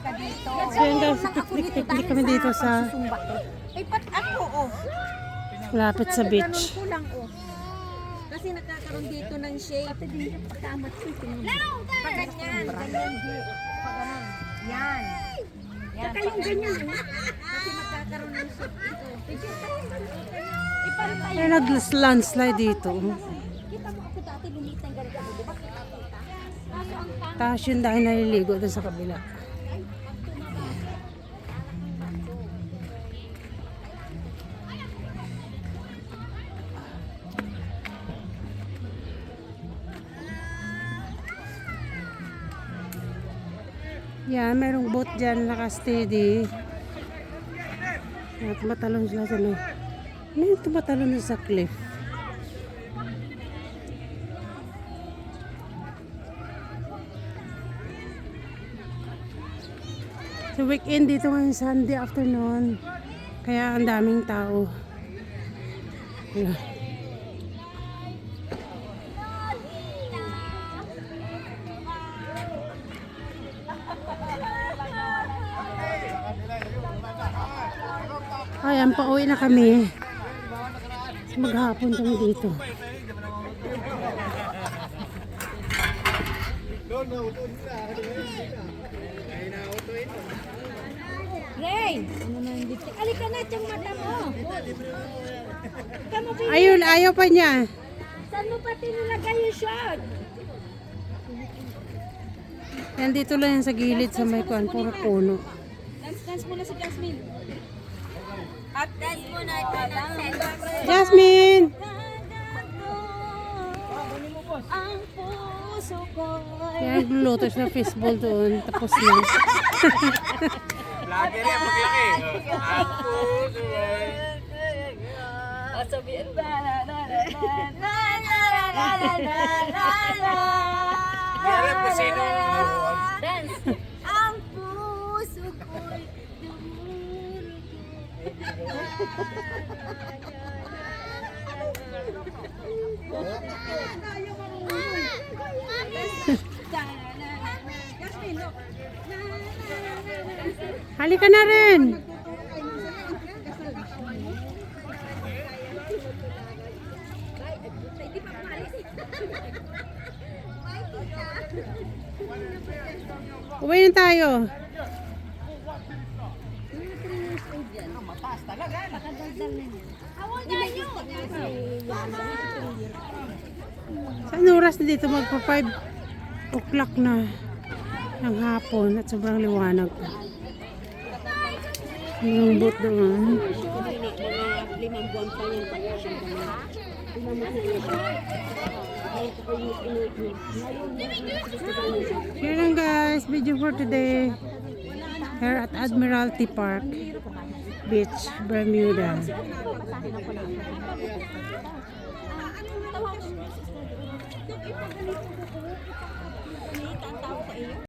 ka dito. So yun guys, picnic kami dito sa Eh, pat ako, oh. lapit sa beach. ko lang, oh. Kasi nagkakaroon dito ng shade. Pati din yung pagkamat ko. Pag ganyan, ganyan. Yan. Yan. Saka yung ganyan? Kasi magkakaroon ng shade dito. Kaya nag-landslide dito. Kita mo ako dati lumiit ng ganito. Tapos yun dahil naliligo dun sa kabila. Yan, merong boat dyan naka-steady. At tumatalon sila sa ano. May tumatalon sa cliff. So weekend dito ngayon Sunday afternoon. Kaya ang daming tao. Ayan. Ayan, pauwi na kami. Maghapon kami dito. Ray! Alika na yung mata mo. Ayaw, ayaw pa niya. Saan mo pati nilagay yung shot? Yan dito lang yan sa gilid sa may kuan, puro puno. Dance, dance muna si Jasmine. Jasmine! Yan, naglulutos na fishball doon. Tapos na. Lagi rin, maglaki. Ang puso ay... Sabihin ba? Halika na rin! Uwi na tayo. Saan oras na dito magpa 5 o'clock na ng hapon at sobrang liwanag. Yung boat doon. limang buwan pa siya Here lang guys, video for today. Here at Admiralty Park Beach, Bermuda.